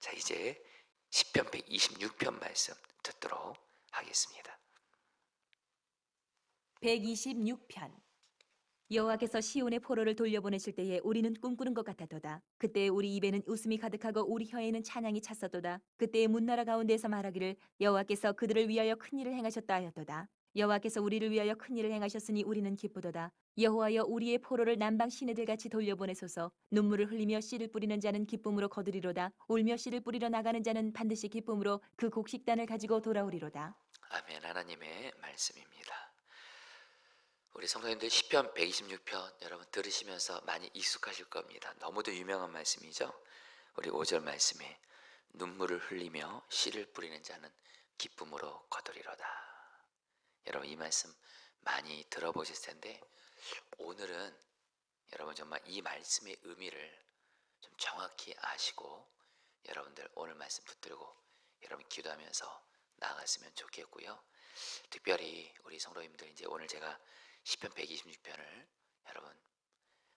자, 이제 시편 126편 말씀 듣도록 하겠습니다. 126편 여호와께서 시온의 포로를 돌려보내실 때에 우리는 꿈꾸는 것 같았도다. 그때 우리 입에는 웃음이 가득하고 우리 혀에는 찬양이 찼었도다. 그때 문나라 가운데에서 말하기를 여호와께서 그들을 위하여 큰 일을 행하셨다 하였도다. 여호와께서 우리를 위하여 큰 일을 행하셨으니 우리는 기쁘도다. 여호와여 우리의 포로를 남방 시내들 같이 돌려보내소서. 눈물을 흘리며 씨를 뿌리는 자는 기쁨으로 거두리로다. 울며 씨를 뿌리러 나가는 자는 반드시 기쁨으로 그 곡식단을 가지고 돌아오리로다. 아멘 하나님의 말씀입니다. 우리 성도님들 시편 126편 여러분 들으시면서 많이 익숙하실 겁니다. 너무도 유명한 말씀이죠. 우리 5절 말씀에 눈물을 흘리며 씨를 뿌리는 자는 기쁨으로 거두리로다. 여러분 이 말씀 많이 들어보실 텐데 오늘은 여러분 정말 이 말씀의 의미를 좀 정확히 아시고 여러분들 오늘 말씀 붙들고 여러분 기도하면서 나아갔으면 좋겠고요. 특별히 우리 성도님들 이제 오늘 제가 시편 126편을 여러분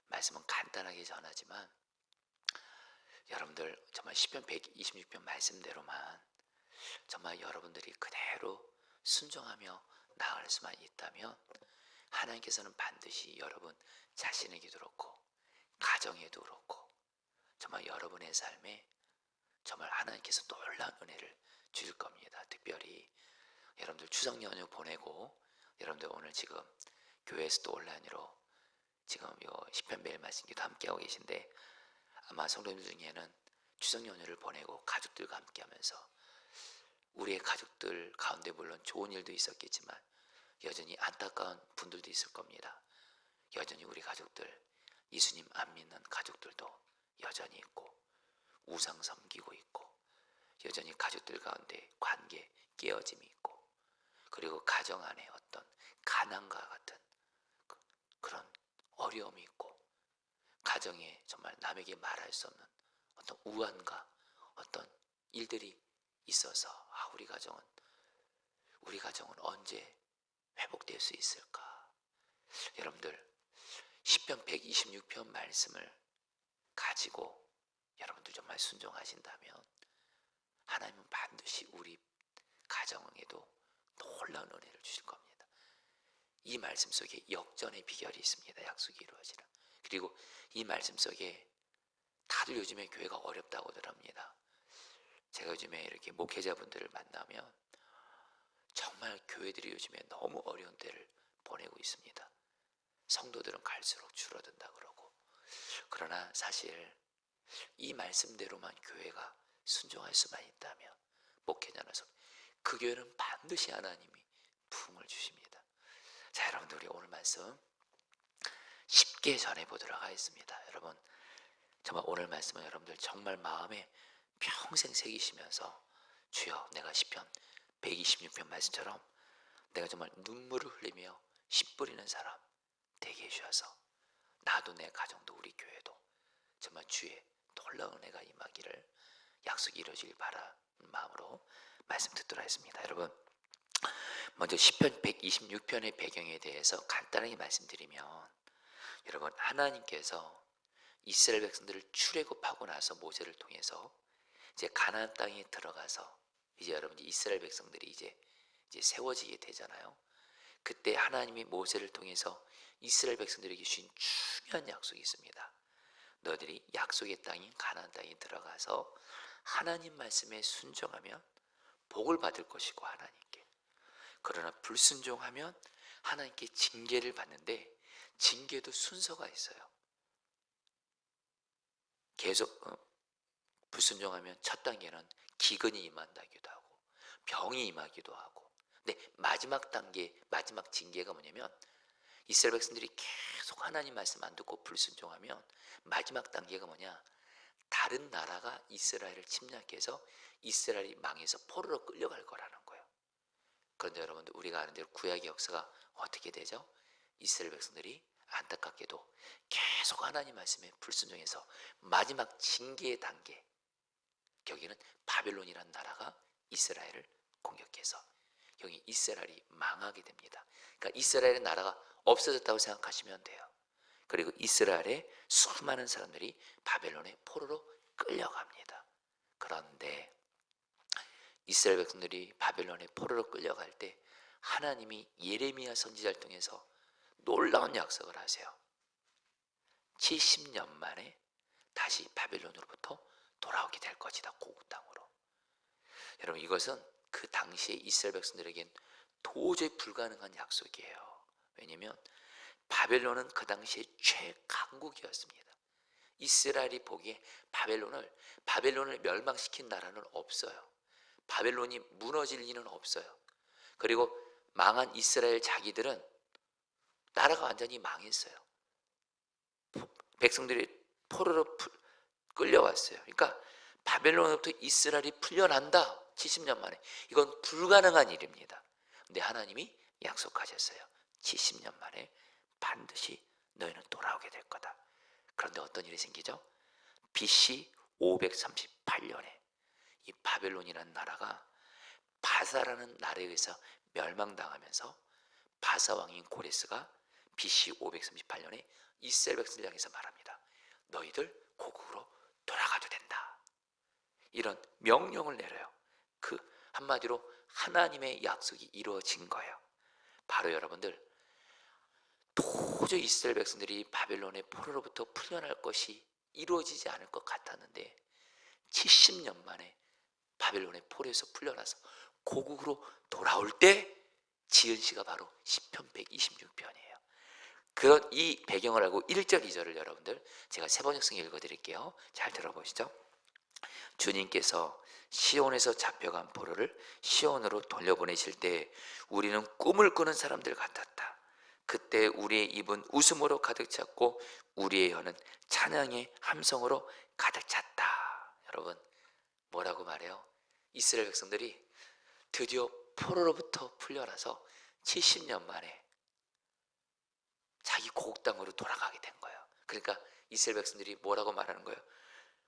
말씀은 간단하게 전하지만 여러분들 정말 시편 126편 말씀대로만 정말 여러분들이 그대로 순종하며 나아갈 수만 있다면 하나님께서는 반드시 여러분 자신에게도 그렇고 가정에도 그렇고 정말 여러분의 삶에 정말 하나님께서 놀라운 은혜를 주실 겁니다. 특별히 여러분들 추석 연휴 보내고 여러분들 오늘 지금 교회에서도 온라인으로 지금 요 시편 매일 말씀기도 함께 하고 계신데 아마 성도님들 중에는 추석 연휴를 보내고 가족들과 함께 하면서 우리의 가족들 가운데 물론 좋은 일도 있었겠지만 여전히 안타까운 분들도 있을 겁니다. 여전히 우리 가족들 예수님 안 믿는 가족들도 여전히 있고 우상 섬기고 있고 여전히 가족들 가운데 관계 깨어짐이 있고 그리고 가정 안에 어떤 가난과 같은 그- 그런 어려움이 있고 가정에 정말 남에게 말할 수 없는 어떤 우환과 어떤 일들이 있어서 아 우리 가정은 우리 가정은 언제 회복될 수 있을까? 여러분들 시편 126편 말씀을 가지고 여러분들 정말 순종하신다면 하나님은 반드시 우리 가정에도 놀라운 은혜를 주실 겁니다. 이 말씀 속에 역전의 비결이 있습니다. 약속이 이루어지는. 그리고 이 말씀 속에 다들 요즘에 교회가 어렵다고들 합니다. 제가 요즘에 이렇게 목회자분들을 만나면 정말 교회들이 요즘에 너무 어려운 때를 보내고 있습니다. 성도들은 갈수록 줄어든다 그러고 그러나 사실 이 말씀대로만 교회가 순종할 수만 있다면 목회자라서 그 교회는 반드시 하나님이 부흥을 주십니다. 자 여러분들 우리 오늘 말씀 쉽게 전해 보도록 하겠습니다. 여러분 정말 오늘 말씀은 여러분들 정말 마음에 평생 새기시면서 주여 내가 시편 126편 말씀처럼 내가 정말 눈물을 흘리며 씨 뿌리는 사람 되게 해주셔서 나도 내 가정도 우리 교회도 정말 주의 놀라운 은혜가 임하기를 약속이 이루어지길 바라는 마음으로 말씀 듣도록 하겠습니다. 여러분 먼저 시편 126편의 배경에 대해서 간단하게 말씀드리면 여러분 하나님께서 이스라엘 백성들을 출애굽하고 나서 모세를 통해서 이제 가나안 땅에 들어가서 이제 여러분 이스라엘 백성들이 이제 이제 세워지게 되잖아요. 그때 하나님이 모세를 통해서 이스라엘 백성들에게 주신 중요한 약속이 있습니다. 너희들이 약속의 땅인 가나안 땅에 들어가서 하나님 말씀에 순종하면 복을 받을 것이고 하나님께 그러나 불순종하면 하나님께 징계를 받는데 징계도 순서가 있어요. 계속 어, 불순종하면 첫 단계는 기근이 임한다기도 하고 병이 임하기도 하고 근데 마지막 단계 마지막 징계가 뭐냐면 이스라엘 백성들이 계속 하나님 말씀 안 듣고 불순종하면 마지막 단계가 뭐냐 다른 나라가 이스라엘을 침략해서 이스라엘이 망해서 포로로 끌려갈 거라는 거예요. 그런데 여러분들 우리가 아는 대로 구약의 역사가 어떻게 되죠? 이스라엘 백성들이 안타깝게도 계속 하나님 말씀에 불순종해서 마지막 징계의 단계 여기는 바벨론이라는 나라가 이스라엘을 공격해서 여기 이스라엘이 망하게 됩니다. 그러니까 이스라엘의 나라가 없어졌다고 생각하시면 돼요. 그리고 이스라엘의 수많은 사람들이 바벨론의 포로로 끌려갑니다. 그런데 이스라엘 백성들이 바벨론의 포로로 끌려갈 때 하나님이 예레미야 선지자를 통해서 놀라운 약속을 하세요. 70년 만에 다시 바벨론으로부터 돌아오게 될 것이다. 고국 땅으로. 여러분 이것은 그 당시에 이스라엘 백성들에겐 도저히 불가능한 약속이에요. 왜냐하면 바벨론은 그 당시에 최강국이었습니다. 이스라엘이 보기에 바벨론을 바벨론을 멸망시킨 나라는 없어요. 바벨론이 무너질 리는 없어요. 그리고 망한 이스라엘 자기들은 나라가 완전히 망했어요. 포- 백성들이 포로로 풀- 끌려왔어요. 그러니까 바벨론으로부터 이스라엘이 풀려난다. 70년 만에. 이건 불가능한 일입니다. 근데 하나님이 약속하셨어요. 70년 만에 반드시 너희는 돌아오게 될 거다. 그런데 어떤 일이 생기죠? BC 538년에 이 바벨론이라는 나라가 바사라는 나라에 의해서 멸망당하면서 바사 왕인 고레스가 BC 538년에 이스라엘 백성을 향해서 말합니다. 너희들 고국으로 돌아가도 된다. 이런 명령을 내려요. 그 한마디로 하나님의 약속이 이루어진 거예요. 바로 여러분들 도저히 이스라엘 백성들이 바벨론의 포로로부터 풀려날 것이 이루어지지 않을 것 같았는데 70년 만에 바벨론의 포로에서 풀려나서 고국으로 돌아올 때 지은 시가 바로 시편 126편이에요. 그런 이 배경을 알고 1절 2절을 여러분들 제가 세 번역성 읽어 드릴게요. 잘 들어보시죠. 주님께서 시온에서 잡혀간 포로를 시온으로 돌려보내실 때 우리는 꿈을 꾸는 사람들 같았다. 그때 우리의 입은 웃음으로 가득 찼고 우리의 혀는 찬양의 함성으로 가득 찼다. 여러분 뭐라고 말해요? 이스라엘 백성들이 드디어 포로로부터 풀려나서 70년 만에 자기 고국 땅으로 돌아가게 된 거예요. 그러니까 이스라엘 백성들이 뭐라고 말하는 거예요?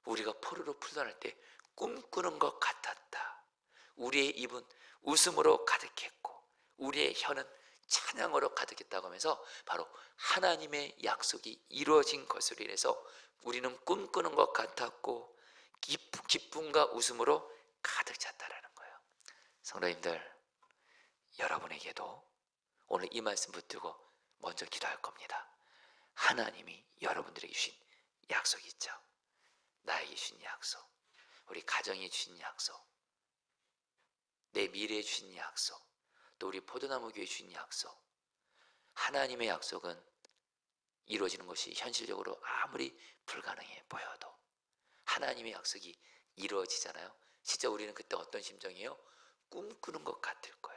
우리가 포로로 풀려날 때 꿈꾸는 것 같았다. 우리의 입은 웃음으로 가득했고 우리의 혀는 찬양으로 가득했다고 하면서 바로 하나님의 약속이 이루어진 것으로 인해서 우리는 꿈꾸는 것 같았고 기쁨, 기쁨과 웃음으로 가득 찼다라는 거예요. 성도님들 여러분에게도 오늘 이 말씀 붙들고 먼저 기도할 겁니다. 하나님이 여러분들에게 주신 약속이 있죠. 나에게 주신 약속, 우리 가정에 주신 약속, 내 미래에 주신 약속, 또 우리 포도나무 교회 주신 약속. 하나님의 약속은 이루어지는 것이 현실적으로 아무리 불가능해 보여도 하나님의 약속이 이루어지잖아요. 진짜 우리는 그때 어떤 심정이에요? 꿈꾸는 것 같을 거예요.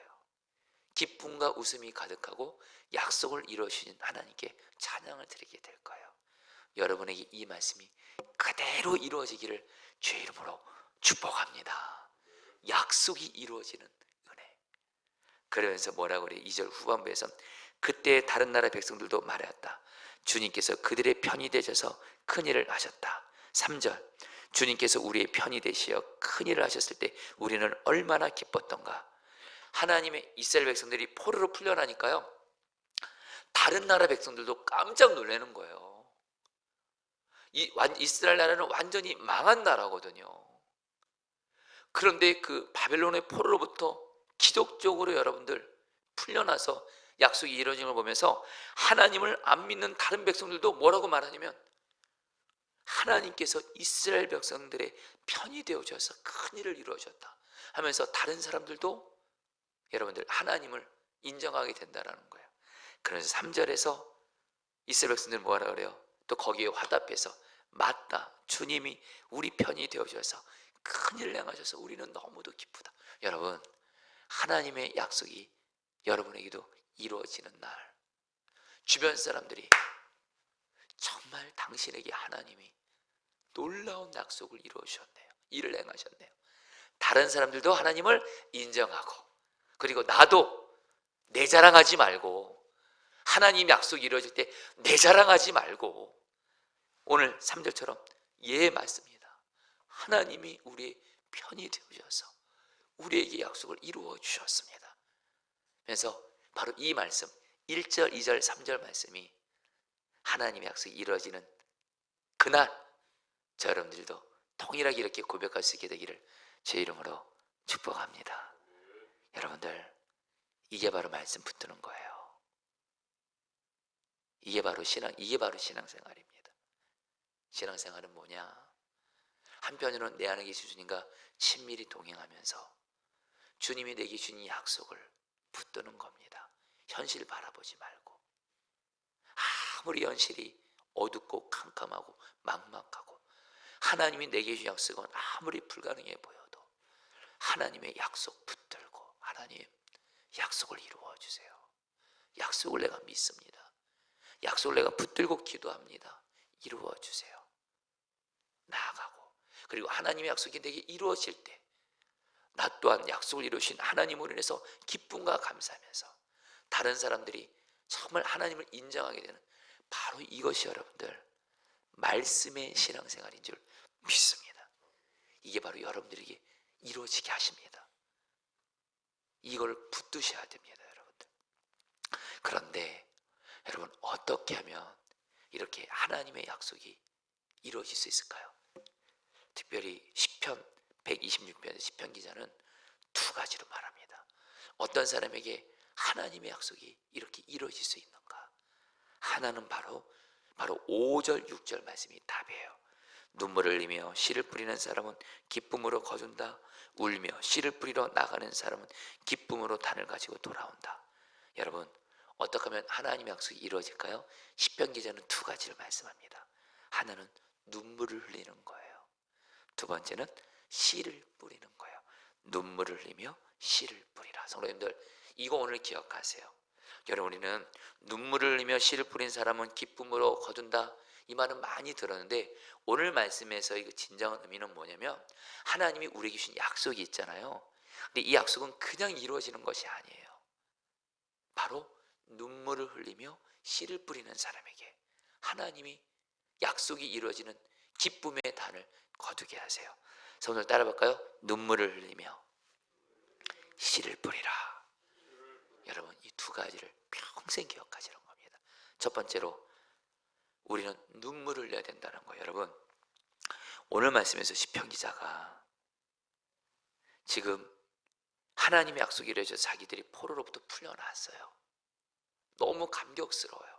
기쁨과 웃음이 가득하고 약속을 이루어주신 하나님께 찬양을 드리게 될 거예요. 여러분에게 이 말씀이 그대로 이루어지기를 주의 이름으로 축복합니다. 약속이 이루어지는 은혜. 그러면서 뭐라고 그래? 2절 후반부에서 그때 다른 나라 백성들도 말하였다. 주님께서 그들의 편이 되셔서 큰 일을 하셨다. 3절 주님께서 우리의 편이 되시어 큰 일을 하셨을 때 우리는 얼마나 기뻤던가. 하나님의 이스라엘 백성들이 포로로 풀려나니까요. 다른 나라 백성들도 깜짝 놀라는 거예요. 이 완- 이스라엘 나라는 완전히 망한 나라거든요. 그런데 그 바벨론의 포로로부터 기독적으로 여러분들 풀려나서 약속이 이루어진 걸 보면서 하나님을 안 믿는 다른 백성들도 뭐라고 말하냐면 하나님께서 이스라엘 백성들의 편이 되어져서 큰 일을 이루어졌다 하면서 다른 사람들도 여러분들 하나님을 인정하게 된다라는 거예요. 그래서 3절에서 이스라엘 백성들 뭐라 그래요? 또 거기에 화답해서 맞다. 주님이 우리 편이 되어줘서 큰일 행하셔서 우리는 너무도 기쁘다. 여러분 하나님의 약속이 여러분에게도 이루어지는 날 주변 사람들이 정말 당신에게 하나님이 놀라운 약속을 이루어 주셨네요. 일을 행하셨네요. 다른 사람들도 하나님을 인정하고 그리고 나도 내 자랑하지 말고 하나님 약속이 이루어질 때 내 자랑하지 말고 오늘 3절처럼 예 맞습니다. 하나님이 우리의 편이 되어주셔서 우리에게 약속을 이루어 주셨습니다. 그래서 바로 이 말씀 1절, 2절, 3절 말씀이 하나님의 약속이 이루어지는 그날 저 여러분들도 통일하게 이렇게 고백할 수 있게 되기를 제 이름으로 축복합니다. 여러분들 이게 바로 말씀 붙드는 거예요. 이게 바로 신앙 이게 바로 신앙생활입니다. 신앙생활은 뭐냐? 한편으로는 내 안에 계신 주님과 친밀히 동행하면서 주님이 내게 주신 이 약속을 붙드는 겁니다. 현실 바라보지 말고 아무리 현실이 어둡고 캄캄하고 막막하고 하나님이 내게 주신 약속은 아무리 불가능해 보여도 하나님의 약속 붙들고 하나님 약속을 이루어 주세요. 약속을 내가 믿습니다. 약속을 내가 붙들고 기도합니다. 이루어 주세요. 나아가고 그리고 하나님의 약속이 내게 이루어질 때 나 또한 약속을 이루신 하나님으로 인해서 기쁨과 감사하면서 다른 사람들이 정말 하나님을 인정하게 되는 바로 이것이 여러분들 말씀의 신앙생활인 줄 믿습니다. 이게 바로 여러분들에게 이루어지게 하십니다. 이걸 붙드셔야 됩니다, 여러분들. 그런데 여러분 어떻게 하면 이렇게 하나님의 약속이 이루어질 수 있을까요? 특별히 시편 126편의 시편 기자는 두 가지로 말합니다. 어떤 사람에게 하나님의 약속이 이렇게 이루어질 수 있는가? 하나는 바로 바로 5절 6절 말씀이 답이에요. 눈물을 흘리며 씨를 뿌리는 사람은 기쁨으로 거둔다. 울며 씨를 뿌리러 나가는 사람은 기쁨으로 단을 가지고 돌아온다. 여러분 어떻게 하면 하나님의 약속이 이루어질까요? 시편 기자는 두 가지를 말씀합니다. 하나는 눈물을 흘리는 거예요. 두 번째는 씨를 뿌리는 거예요. 눈물을 흘리며 씨를 뿌리라. 성도님들 이거 오늘 기억하세요. 여러분 우리는 눈물을 흘리며 씨를 뿌린 사람은 기쁨으로 거둔다. 이 말은 많이 들었는데 오늘 말씀에서 이거 진정한 의미는 뭐냐면 하나님이 우리에게 주신 약속이 있잖아요. 근데 이 약속은 그냥 이루어지는 것이 아니에요. 바로 눈물을 흘리며 씨를 뿌리는 사람에게 하나님이 약속이 이루어지는 기쁨의 단을 거두게 하세요. 손을 따라 볼까요? 눈물을 흘리며 씨를 뿌리라. 여러분 이 두 가지를 평생 기억하시는 겁니다. 첫 번째로 우리는 눈물을 흘려야 된다는 거예요. 여러분 오늘 말씀에서 시편 기자가 지금 하나님의 약속이 이루어져 자기들이 포로로부터 풀려났어요. 너무 감격스러워요.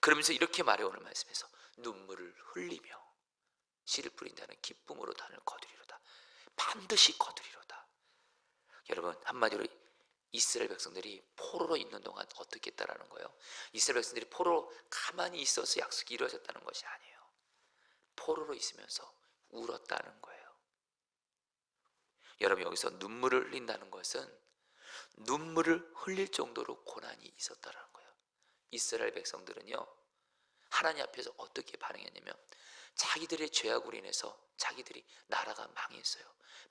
그러면서 이렇게 말해 오늘 말씀에서 눈물을 흘리며 씨를 뿌린다는 기쁨으로 단을 거두리로다. 반드시 거두리로다. 여러분 한마디로 이스라엘 백성들이 포로로 있는 동안 어떻게 했다라는 거예요. 이스라엘 백성들이 포로로 가만히 있어서 약속이 이루어졌다는 것이 아니에요. 포로로 있으면서 울었다는 거예요. 여러분 여기서 눈물을 흘린다는 것은 눈물을 흘릴 정도로 고난이 있었다라는 거예요. 이스라엘 백성들은요 하나님 앞에서 어떻게 반응했냐면 자기들의 죄악으로 인해서 자기들이 나라가 망했어요.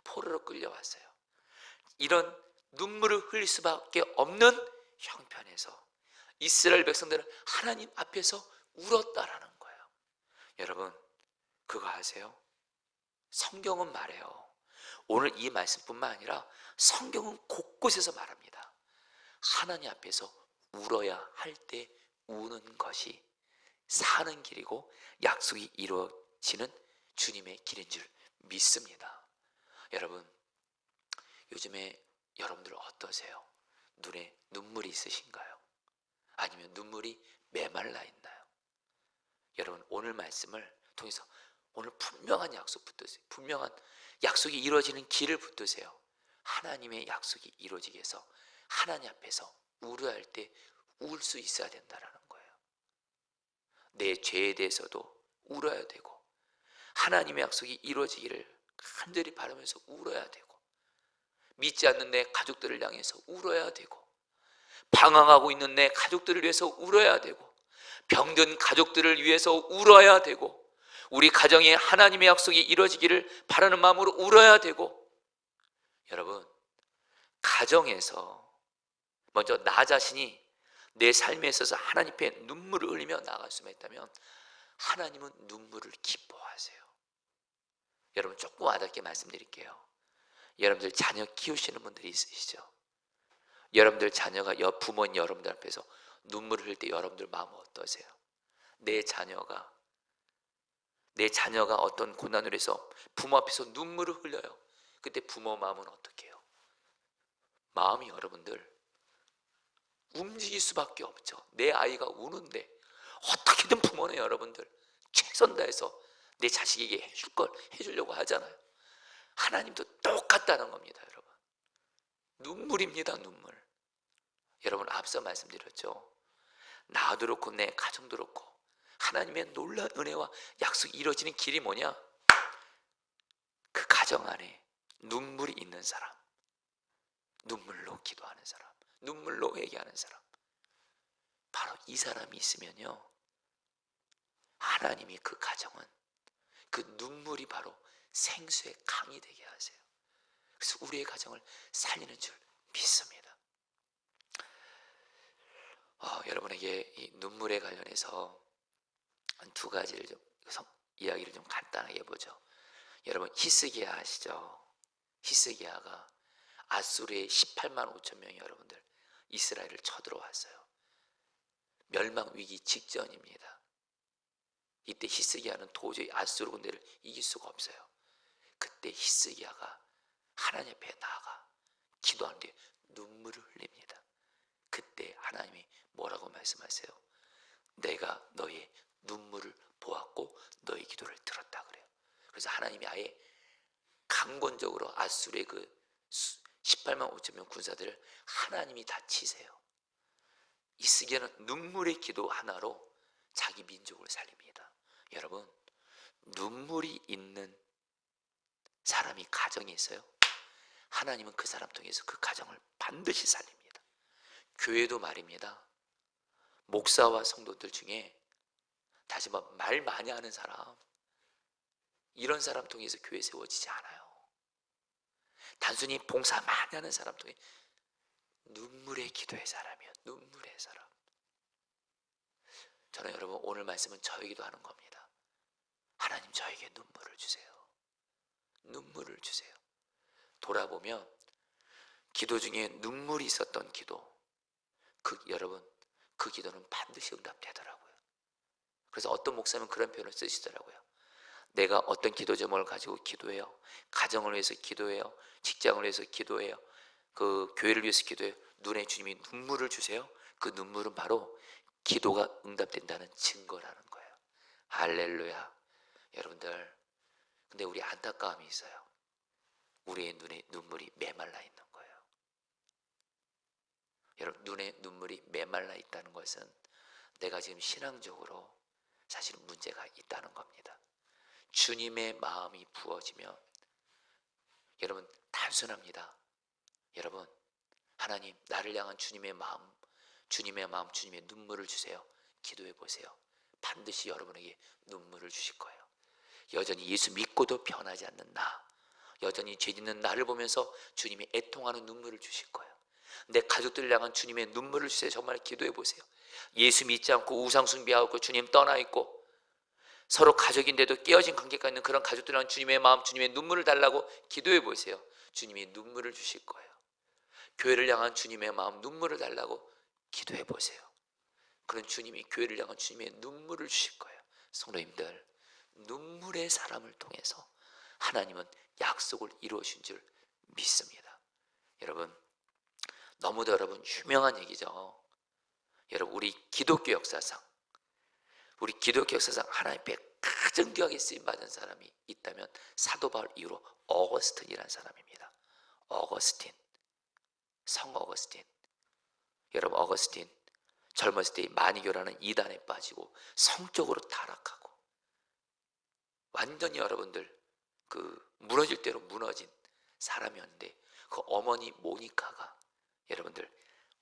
포로로 끌려왔어요. 이런 눈물을 흘릴 수밖에 없는 형편에서 이스라엘 백성들은 하나님 앞에서 울었다라는 거예요. 여러분 그거 아세요? 성경은 말해요. 오늘 이 말씀뿐만 아니라 성경은 곳곳에서 말합니다. 하나님 앞에서 울어야 할 때 우는 것이 사는 길이고 약속이 이루어지는 주님의 길인 줄 믿습니다. 여러분, 요즘에 여러분들 어떠세요? 눈에 눈물이 있으신가요? 아니면 눈물이 메말라 있나요? 여러분, 오늘 말씀을 통해서 오늘 분명한 약속 붙드세요. 분명한 약속이 이루어지는 길을 붙드세요. 하나님의 약속이 이루어지게 해서 하나님 앞에서 울어야 할때 울 수 있어야 된다라는 거예요. 내 죄에 대해서도 울어야 되고 하나님의 약속이 이루어지기를 간절히 바라면서 울어야 되고 믿지 않는 내 가족들을 향해서 울어야 되고 방황하고 있는 내 가족들을 위해서 울어야 되고 병든 가족들을 위해서 울어야 되고 우리 가정에 하나님의 약속이 이루어지기를 바라는 마음으로 울어야 되고 여러분 가정에서 먼저 나 자신이 내 삶에 있어서 하나님 앞에 눈물을 흘리며 나갈 수만 있다면 하나님은 눈물을 기뻐하세요. 여러분 조금 와닿게 말씀드릴게요. 여러분들 자녀 키우시는 분들이 있으시죠? 여러분들 자녀가 여 부모님 여러분들 앞에서 눈물을 흘릴 때 여러분들 마음 어떠세요? 내 자녀가 내 자녀가 어떤 고난을 해서 부모 앞에서 눈물을 흘려요. 그때 부모 마음은 어떻게 해요? 마음이 여러분들 움직일 수밖에 없죠. 내 아이가 우는데 어떻게든 부모는 여러분들 최선 다해서 내 자식에게 해줄 걸 해주려고 하잖아요. 하나님도 똑같다는 겁니다, 여러분. 눈물입니다, 눈물. 여러분 앞서 말씀드렸죠. 나도 그렇고 내 가정도 그렇고 하나님의 놀라운 은혜와 약속이 이루어지는 길이 뭐냐? 그 가정 안에 눈물이 있는 사람, 눈물로 기도하는 사람, 눈물로 회개하는 사람. 바로 이 사람이 있으면요. 하나님이 그 가정은 그 눈물이 바로 생수의 강이 되게 하세요. 그래서 우리의 가정을 살리는 줄 믿습니다. 어, 여러분에게 이 눈물에 관련해서 한두 가지를 좀 성- 이야기를 좀 간단하게 해보죠. 여러분 히스기야 아시죠? 히스기야가 아수르의 18만 5천 명이 여러분들 이스라엘을 쳐들어왔어요. 멸망 위기 직전입니다. 이때 히스기야는 도저히 아수르 군대를 이길 수가 없어요. 그때 히스기야가 하나님 앞에 나아가 기도하는데 눈물을 흘립니다. 그때 하나님이 뭐라고 말씀하세요? 내가 너의 눈물을 보았고 너의 기도를 들었다 그래요. 그래서 하나님이 아예 강권적으로 아수르의 그 18만 5천 명 군사들을 하나님이 다 치세요. 이스기야는 눈물의 기도 하나로 자기 민족을 살립니다. 여러분 눈물이 있는 사람이 가정에 있어요. 하나님은 그 사람 통해서 그 가정을 반드시 살립니다. 교회도 말입니다. 목사와 성도들 중에 다시 한번 말 많이 하는 사람 이런 사람 통해서 교회 세워지지 않아요. 단순히 봉사 많이 하는 사람 통해 눈물의 기도의 사람이요. 눈물의 사람. 저는 여러분 오늘 말씀은 저에게도 하는 겁니다. 하나님 저에게 눈물을 주세요. 눈물을 주세요. 돌아보면 기도 중에 눈물이 있었던 기도 그 여러분 그 기도는 반드시 응답되더라고요. 그래서 어떤 목사님은 그런 표현을 쓰시더라고요. 내가 어떤 기도 제목을 가지고 기도해요. 가정을 위해서 기도해요. 직장을 위해서 기도해요. 그 교회를 위해서 기도해요. 눈에 주님이 눈물을 주세요. 그 눈물은 바로 기도가 응답된다는 증거라는 거예요. 할렐루야. 여러분들 근데 우리 안타까움이 있어요. 우리의 눈에 눈물이 메말라 있는 거예요. 여러분 눈에 눈물이 메말라 있다는 것은 내가 지금 신앙적으로 사실 문제가 있다는 겁니다. 주님의 마음이 부어지면 여러분 단순합니다. 여러분 하나님 나를 향한 주님의 마음 주님의 마음 주님의 눈물을 주세요. 기도해 보세요. 반드시 여러분에게 눈물을 주실 거예요. 여전히 예수 믿고도 변하지 않는 나 여전히 죄 짓는 나를 보면서 주님이 애통하는 눈물을 주실 거예요. 내 가족들을 향한 주님의 눈물을 주세요. 정말 기도해 보세요. 예수 믿지 않고 우상 숭배하고 주님 떠나 있고 서로 가족인데도 깨어진 관계가 있는 그런 가족들을 향한 주님의 마음, 주님의 눈물을 달라고 기도해 보세요. 주님이 눈물을 주실 거예요. 교회를 향한 주님의 마음, 눈물을 달라고 기도해 보세요. 그런 주님이 교회를 향한 주님의 눈물을 주실 거예요. 성도님들, 눈물의 사람을 통해서 하나님은 약속을 이루어 주신 줄 믿습니다. 여러분, 너무도 여러분 유명한 얘기죠. 여러분 우리 기독교 역사상 우리 기독교 역사상 하나님 앞에 가장 귀하게 쓰임 받은 사람이 있다면 사도 바울 이후로 어거스틴이라는 사람입니다. 어거스틴, 성 어거스틴. 여러분 어거스틴 젊었을 때 마니교라는 이단에 빠지고 성적으로 타락하고 완전히 여러분들 그 무너질 대로 무너진 사람이었는데 그 어머니 모니카가 여러분들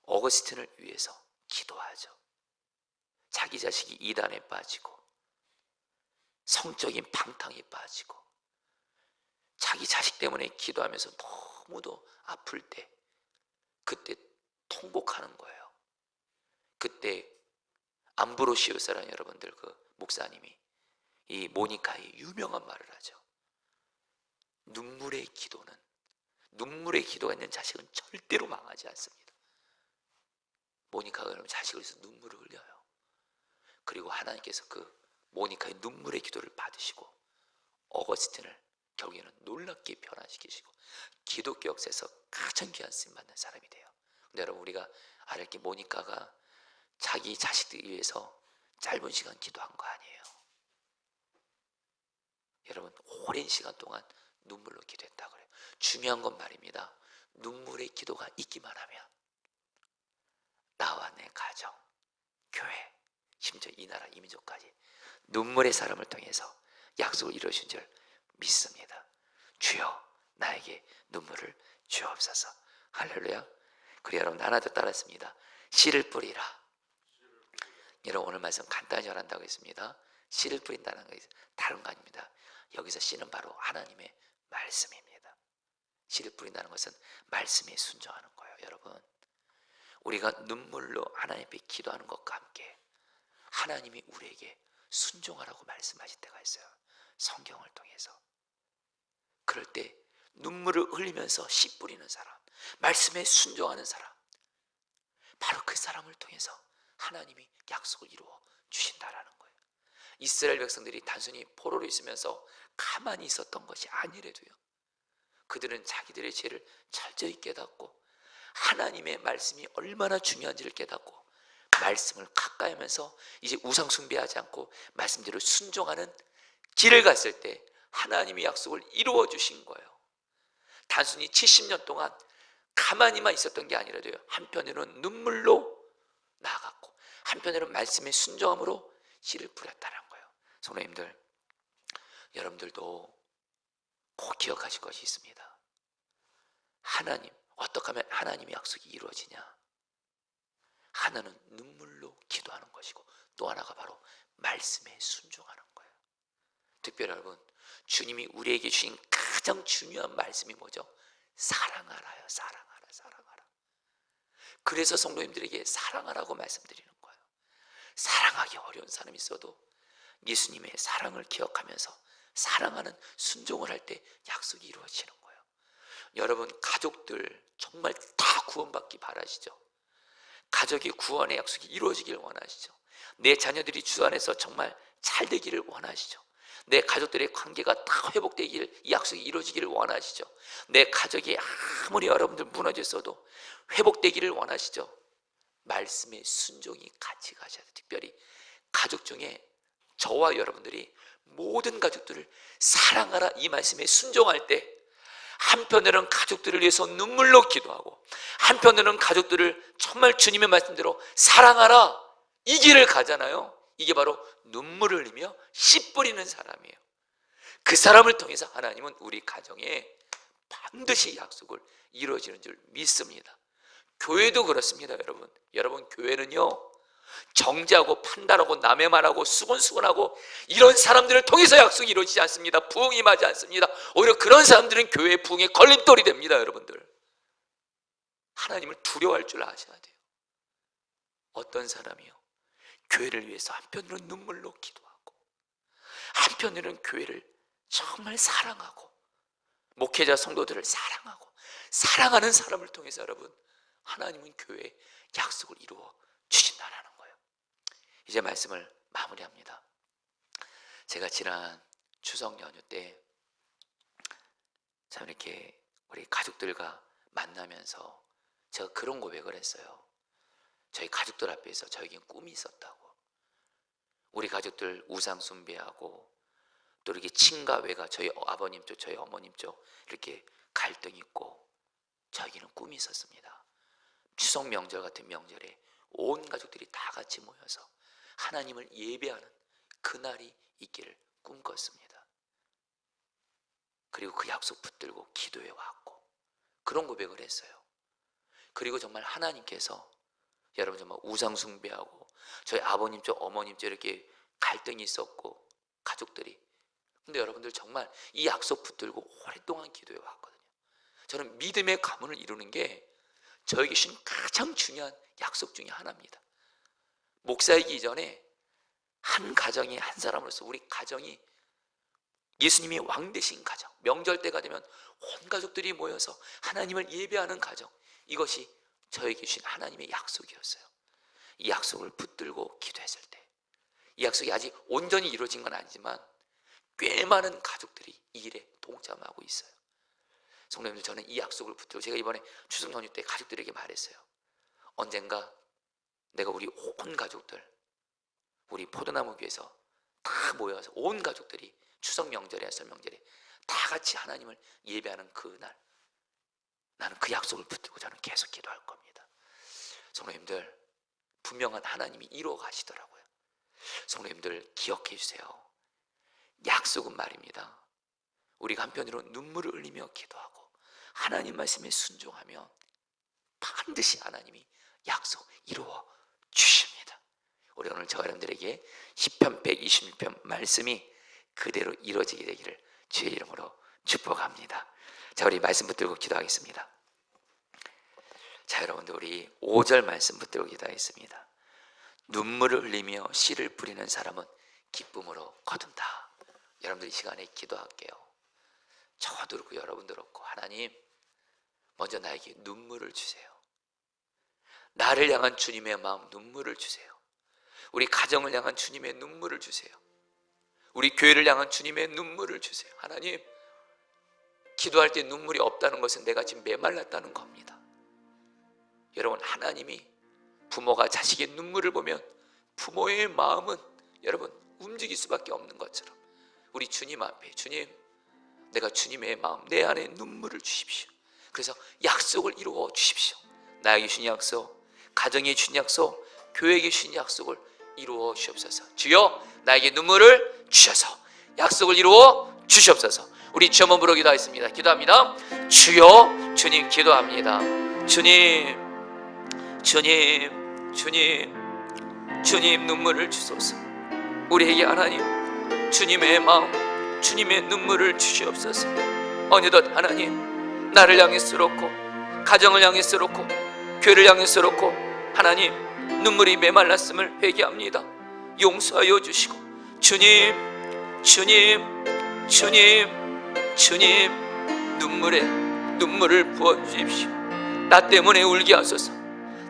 어거스틴을 위해서 기도하죠. 자기 자식이 이단에 빠지고 성적인 방탕에 빠지고 자기 자식 때문에 기도하면서 너무도 아플 때 그때 통곡하는 거예요. 그때 암브로시우스라는 여러분들 그 목사님이 이 모니카의 유명한 말을 하죠. 눈물의 기도는 눈물의 기도가 있는 자식은 절대로 망하지 않습니다. 모니카가 그러면 자식을 위해서 눈물을 흘려요. 그리고 하나님께서 그 모니카의 눈물의 기도를 받으시고 어거스틴을 결국에는 놀랍게 변화시키시고 기독교 역사에서 가장 귀한 쓰임 받는 사람이 돼요. 근데 여러분 우리가 알을 게 모니카가 자기 자식들 위해서 짧은 시간 기도한 거 아니에요. 여러분 오랜 시간 동안 눈물로 기도했다 그래요. 중요한 건 말입니다. 눈물의 기도가 있기만 하면 나와 내 가정, 교회, 심지어 이 나라 이민족까지 눈물의 사람을 통해서 약속을 이루어준 줄 믿습니다. 주여 나에게 눈물을 주옵소서. 할렐루야. 그리고 여러분 하나도 따랐습니다. 씨를 뿌리라. 여러분 오늘 말씀 간단히 전한다고 했습니다. 씨를 뿌린다는 거 다른 거 아닙니다. 여기서 씨는 바로 하나님의 말씀입니다. 씨를 뿌린다는 것은 말씀에 순종하는 거예요, 여러분. 우리가 눈물로 하나님 앞에 기도하는 것과 함께 하나님이 우리에게 순종하라고 말씀하실 때가 있어요. 성경을 통해서. 그럴 때 눈물을 흘리면서 씨 뿌리는 사람, 말씀에 순종하는 사람, 바로 그 사람을 통해서 하나님이 약속을 이루어 주신다라는 거예요. 이스라엘 백성들이 단순히 포로로 있으면서 가만히 있었던 것이 아니래도요. 그들은 자기들의 죄를 철저히 깨닫고 하나님의 말씀이 얼마나 중요한지를 깨닫고 말씀을 가까이 하면서 이제 우상 숭배하지 않고 말씀대로 순종하는 길을 갔을 때 하나님의 약속을 이루어 주신 거예요. 단순히 70년 동안 가만히만 있었던 게 아니라도요. 한편으로는 눈물로 나아갔고 한편으로는 말씀의 순종함으로 씨를 거예요. 성도님들 여러분들도 꼭 기억하실 것이 있습니다. 하나님 어떻게 하면 하나님의 약속이 이루어지냐? 하나는 눈물로 기도하는 것이고 또 하나가 바로 말씀에 순종하는 거예요. 특별히 여러분 주님이 우리에게 주신 가장 중요한 말씀이 뭐죠? 사랑하라요. 사랑하라. 사랑하라. 그래서 성도님들에게 사랑하라고 말씀드리는 거예요. 사랑하기 어려운 사람이 있어도 예수님의 사랑을 기억하면서 사랑하는 순종을 할 때 약속이 이루어지는 거예요. 여러분 가족들 정말 다 구원받기 바라시죠? 가족의 구원의 약속이 이루어지길 원하시죠? 내 자녀들이 주 안에서 정말 잘 되기를 원하시죠? 내 가족들의 관계가 다 회복되기를 이 약속이 이루어지기를 원하시죠? 내 가족이 아무리 여러분들 무너졌어도 회복되기를 원하시죠? 말씀의 순종이 같이 가셔야 돼요. 특별히 가족 중에 저와 여러분들이 모든 가족들을 사랑하라 이 말씀에 순종할 때 한편으로는 가족들을 위해서 눈물로 기도하고 한편으로는 가족들을 정말 주님의 말씀대로 사랑하라 이 길을 가잖아요. 이게 바로 눈물을 흘리며 씨 뿌리는 사람이에요. 그 사람을 통해서 하나님은 우리 가정에 반드시 약속을 이루어지는 줄 믿습니다. 교회도 그렇습니다, 여러분. 여러분 교회는요. 정죄하고 판단하고 남의 말하고 수건수건하고 이런 사람들을 통해서 약속이 이루어지지 않습니다. 부흥이 임하지 않습니다. 오히려 그런 사람들은 교회의 부흥의 걸림돌이 됩니다, 여러분들. 하나님을 두려워할 줄 아셔야 돼요. 어떤 사람이요? 교회를 위해서 한편으로는 눈물로 기도하고 한편으로는 교회를 정말 사랑하고 목회자 성도들을 사랑하고 사랑하는 사람을 통해서 여러분 하나님은 교회에 약속을 이루어 주신다라는. 이제 말씀을 마무리합니다. 제가 지난 추석 연휴 때 참 이렇게 우리 가족들과 만나면서 제가 그런 고백을 했어요. 저희 가족들 앞에서 저에겐 꿈이 있었다고. 우리 가족들 우상 숭배하고 또 이렇게 친가 외가 저희 아버님 쪽 저희 어머님 쪽 이렇게 갈등 있고 저에게는 꿈이 있었습니다. 추석 명절 같은 명절에 온 가족들이 다 같이 모여서 하나님을 예배하는 그날이 있기를 꿈꿨습니다. 그리고 그 약속 붙들고 기도해 왔고 그런 고백을 했어요. 그리고 정말 하나님께서 여러분 정말 우상 숭배하고 저희 아버님 쪽 어머님 쪽 이렇게 갈등이 있었고 가족들이 근데 여러분들 정말 이 약속 붙들고 오랫동안 기도해 왔거든요. 저는 믿음의 가문을 이루는 게 저에게 주신 가장 중요한 약속 중에 하나입니다. 목사이기 전에 한 가정이 한 사람으로서 우리 가정이 예수님이 왕 되신 가정, 명절 때가 되면 온 가족들이 모여서 하나님을 예배하는 가정, 이것이 저에게 주신 하나님의 약속이었어요. 이 약속을 붙들고 기도했을 때, 이 약속이 아직 온전히 이루어진 건 아니지만 꽤 많은 가족들이 이 일에 동참하고 있어요. 성도님들 저는 이 약속을 붙들고 제가 이번에 추석 연휴 때 가족들에게 말했어요. 언젠가 내가 우리 온 가족들 우리 포도나무 교에서 다 모여서 온 가족들이 추석 명절에 설 명절에 다 같이 하나님을 예배하는 그날 나는 그 약속을 붙들고 저는 계속 기도할 겁니다. 성도님들 분명한 하나님이 이루어 가시더라고요. 성도님들 기억해 주세요. 약속은 말입니다. 우리가 한편으로 눈물을 흘리며 기도하고 하나님 말씀에 순종하면 반드시 하나님이 약속 이루어 주십니다. 우리 오늘 저 여러분들에게 10편 126편 말씀이 그대로 이루어지게 되기를 주의 이름으로 축복합니다. 자, 우리 말씀 붙들고 기도하겠습니다. 자, 여러분들 우리 5절 말씀 붙들고 기도하겠습니다. 눈물을 흘리며 씨를 뿌리는 사람은 기쁨으로 거둔다. 여러분들 이 시간에 기도할게요. 저도 그렇고 여러분도 그렇고 하나님 먼저 나에게 눈물을 주세요. 나를 향한 주님의 마음 눈물을 주세요. 우리 가정을 향한 주님의 눈물을 주세요. 우리 교회를 향한 주님의 눈물을 주세요. 하나님 기도할 때 눈물이 없다는 것은 내가 지금 메말랐다는 겁니다. 여러분 하나님이 부모가 자식의 눈물을 보면 부모의 마음은 여러분 움직일 수밖에 없는 것처럼 우리 주님 앞에 주님 내가 주님의 마음 내 안에 눈물을 주십시오. 그래서 약속을 이루어 주십시오. 나에게 주신 약속, 가정에 주신 약속, 교회에게 주신 약속을 이루어 주옵소서. 주여 나에게 눈물을 주셔서 약속을 이루어 주시옵소서. 우리 부르 기도하겠습니다. 기도합니다. 주여 주님 기도합니다. 주님 주님 주님 주님 눈물을 주소서. 우리에게 하나님 주님의 마음 주님의 눈물을 주시옵소서. 어느덧 하나님 나를 향해 쓰럽고 가정을 향해 쓰럽고 교회를 향해 쓰럽고 하나님 눈물이 메말랐음을 회개합니다. 용서하여 주시고 주님 주님 주님 주님 눈물에 눈물을 부어 주십시오. 나 때문에 울게 하소서.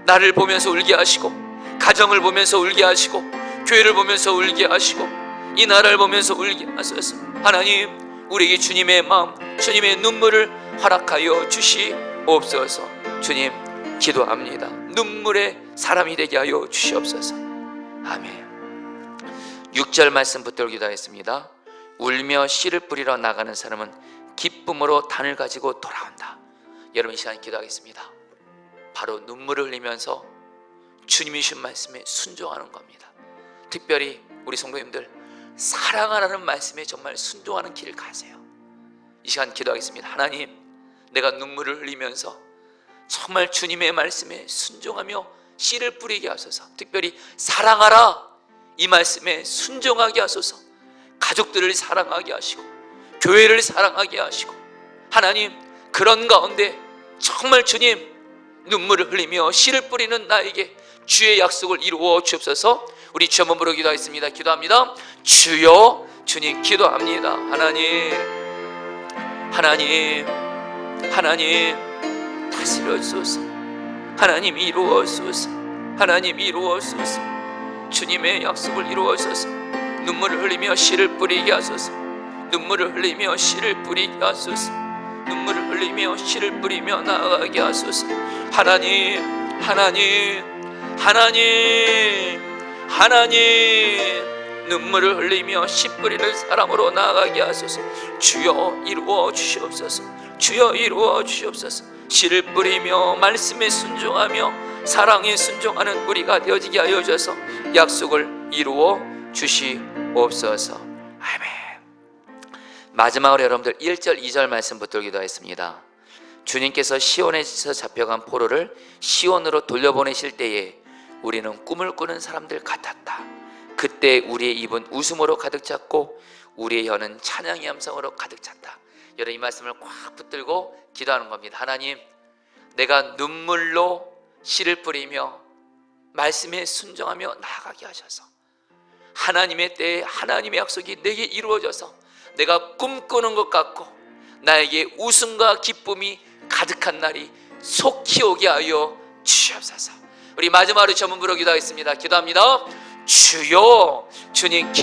나를 보면서 울게 하시고 가정을 보면서 울게 하시고 교회를 보면서 울게 하시고 이 나라를 보면서 울게 하소서. 하나님 우리에게 주님의 마음 주님의 눈물을 허락하여 주시옵소서. 주님 기도합니다. 눈물의 사람이 되게 하여 주시옵소서. 아멘. 6절 말씀 붙들고 기도하겠습니다. 울며 씨를 뿌리러 나가는 사람은 기쁨으로 단을 가지고 돌아온다. 여러분 이 시간 기도하겠습니다. 바로 눈물을 흘리면서 주님이 주신 말씀에 순종하는 겁니다. 특별히 우리 성도님들 사랑하라는 말씀에 정말 순종하는 길을 가세요. 이 시간 기도하겠습니다. 하나님, 내가 눈물을 흘리면서 정말 주님의 말씀에 순종하며 씨를 뿌리게 하소서. 특별히 사랑하라 이 말씀에 순종하게 하소서. 가족들을 사랑하게 하시고 교회를 사랑하게 하시고 하나님 그런 가운데 정말 주님 눈물을 흘리며 씨를 뿌리는 나에게 주의 약속을 이루어 주옵소서. 우리 주 한번 부르 기도하겠습니다. 기도합니다. 주여 주님 기도합니다. 하나님 하나님 하나님 다스려 주소서. 하나님 이루어 주소서. 하나님 이루어 주소서. 주님의 약속을 이루어 주소서. 눈물을 흘리며 씨를 뿌리게 하소서. 눈물을 흘리며 씨를 뿌리게 하소서. 눈물을 흘리며 씨를 뿌리며 나아가게 하소서. 하나님, 하나님, 하나님, 하나님. 눈물을 흘리며 씨 뿌리는 사람으로 나아가게 하소서. 주여 이루어 주시옵소서. 주여 이루어 주시옵소서. 씨를 뿌리며 말씀에 순종하며 사랑에 순종하는 우리가 되어지게 하여 주셔서 약속을 이루어 주시옵소서. 아멘. 마지막으로 여러분들 1절 2절 말씀 붙들기도 했습니다. 주님께서 시온에서 잡혀간 포로를 시온으로 돌려보내실 때에 우리는 꿈을 꾸는 사람들 같았다. 그때 우리의 입은 웃음으로 가득 찼고 우리의 혀는 찬양의 함성으로 가득 찼다. 여러분 이 말씀을 꽉 붙들고 기도하는 겁니다. 하나님, 내가 눈물로 씨를 뿌리며 말씀에 순종하며 나아가게 하셔서 하나님의 때에 하나님의 약속이 내게 이루어져서 내가 꿈꾸는 것 같고 나에게 웃음과 기쁨이 가득한 날이 속히 오게 하여 주시옵소서. 우리 마지막으로 전문 부르 기도하겠습니다. 기도합니다. 주여 주님 기